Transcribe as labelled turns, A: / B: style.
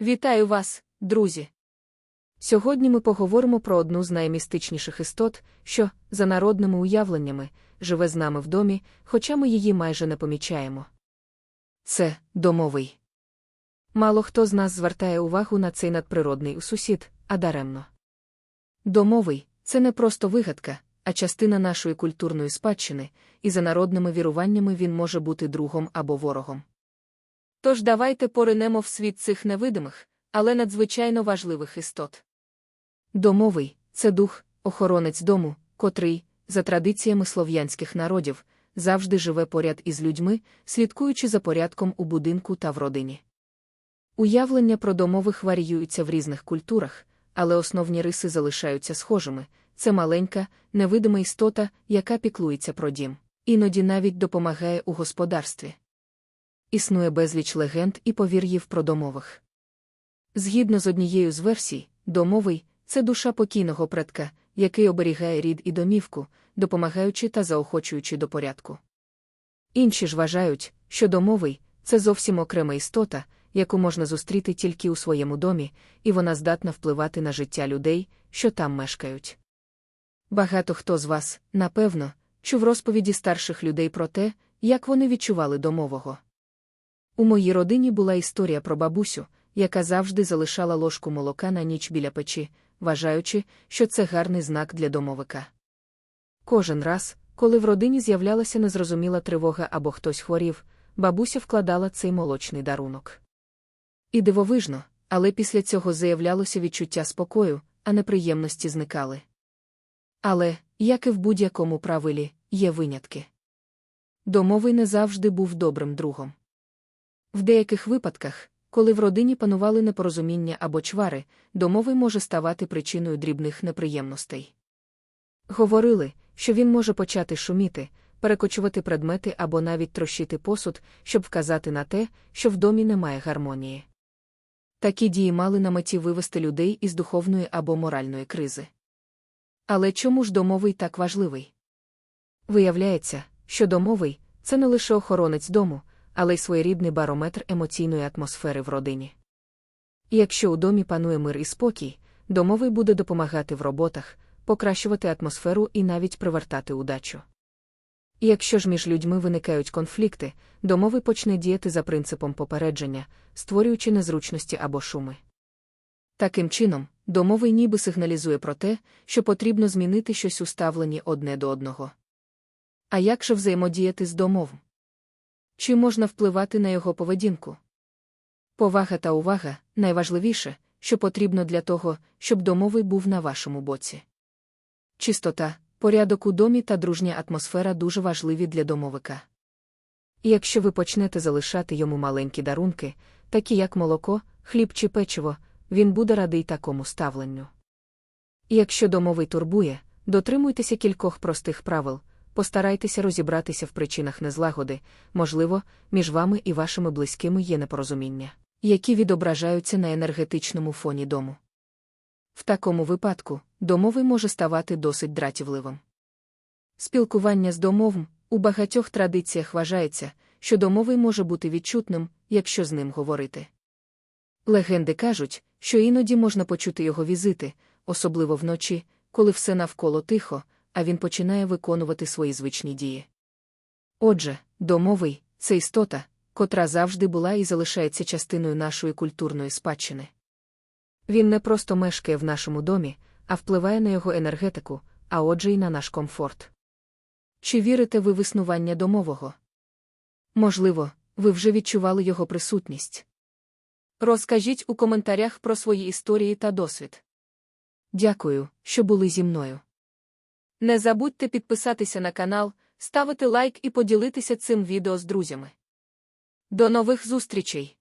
A: Вітаю вас, друзі! Сьогодні ми поговоримо про одну з наймістичніших істот, що, за народними уявленнями, живе з нами в домі, хоча ми її майже не помічаємо. Це домовий. Мало хто з нас звертає увагу на цей надприродний сусід, а даремно. Домовий це не просто вигадка, а частина нашої культурної спадщини, і за народними віруваннями він може бути другом або ворогом. Тож давайте поринемо в світ цих невидимих, але надзвичайно важливих істот. Домовий це дух, охоронець дому, котрий, за традиціями слов'янських народів, завжди живе поряд із людьми, слідкуючи за порядком у будинку та в родині. Уявлення про домових варіюються в різних культурах, але основні риси залишаються схожими це маленька, невидима істота, яка піклується про дім, іноді навіть допомагає у господарстві. Існує безліч легенд і повір'їв про домових. Згідно з однією з версій, домовий це душа покійного предка, який оберігає рід і домівку, допомагаючи та заохочуючи до порядку. Інші ж вважають, що домовий це зовсім окрема істота, яку можна зустріти тільки у своєму домі, і вона здатна впливати на життя людей, що там мешкають. Багато хто з вас, напевно, чув розповіді старших людей про те, як вони відчували домового. У моїй родині була історія про бабусю, яка завжди залишала ложку молока на ніч біля печі, вважаючи, що це гарний знак для домовика. Кожен раз, коли в родині з'являлася незрозуміла тривога або хтось хворів, бабуся вкладала цей молочний дарунок. І дивовижно, але після цього заявлялося відчуття спокою, а неприємності зникали. Але, як і в будь-якому правилі, є винятки. Домовий не завжди був добрим другом. В деяких випадках, коли в родині панували непорозуміння або чвари, домовий може ставати причиною дрібних неприємностей. Говорили, що він може почати шуміти, перекочувати предмети або навіть трощити посуд, щоб вказати на те, що в домі немає гармонії. Такі дії мали на меті вивести людей із духовної або моральної кризи. Але чому ж домовий так важливий? Виявляється, що домовий це не лише охоронець дому, але й своєрідний барометр емоційної атмосфери в родині. І якщо у домі панує мир і спокій, домовий буде допомагати в роботах, покращувати атмосферу і навіть привертати удачу. І якщо ж між людьми виникають конфлікти, домовий почне діяти за принципом попередження, створюючи незручності або шуми. Таким чином, домовий ніби сигналізує про те, що потрібно змінити щось у ставленні одне до одного. А як же взаємодіяти з домовом? Чи можна впливати на його поведінку? Повага та увага найважливіше, що потрібно для того, щоб домовий був на вашому боці. Чистота, порядок у домі та дружня атмосфера дуже важливі для домовика. І якщо ви почнете залишати йому маленькі дарунки, такі як молоко, хліб чи печиво, він буде радий такому ставленню. Якщо домовий турбує, дотримуйтеся кількох простих правил, постарайтеся розібратися в причинах незлагоди, можливо, між вами і вашими близькими є непорозуміння, які відображаються на енергетичному фоні дому. В такому випадку домовий може ставати досить дратівливим. Спілкування з домовим у багатьох традиціях вважається, що домовий може бути відчутним, якщо з ним говорити. Легенди кажуть, що іноді можна почути його візити, особливо вночі, коли все навколо тихо, а він починає виконувати свої звичні дії. Отже, домовий це істота, котра завжди була і залишається частиною нашої культурної спадщини. Він не просто мешкає в нашому домі, а впливає на його енергетику, а отже, й на наш комфорт. Чи вірите ви в існування домового? Можливо, ви вже відчували його присутність. Розкажіть у коментарях про свої історії та досвід. Дякую, що були зі мною. Не забудьте підписатися на канал, ставити лайк і поділитися цим відео з друзями. До нових зустрічей!